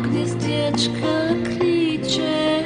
gniezdeczka klicze.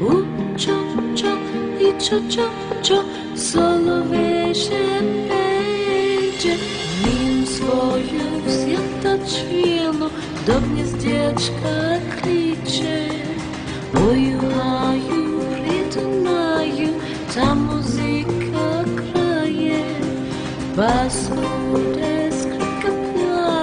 U, czo, czo, i czo, czo, czo, solowe się będzie. Nim swoją святочину до гнездечка кличе. Ою, гаю, придумаю, там музика крає. Басуде скрипка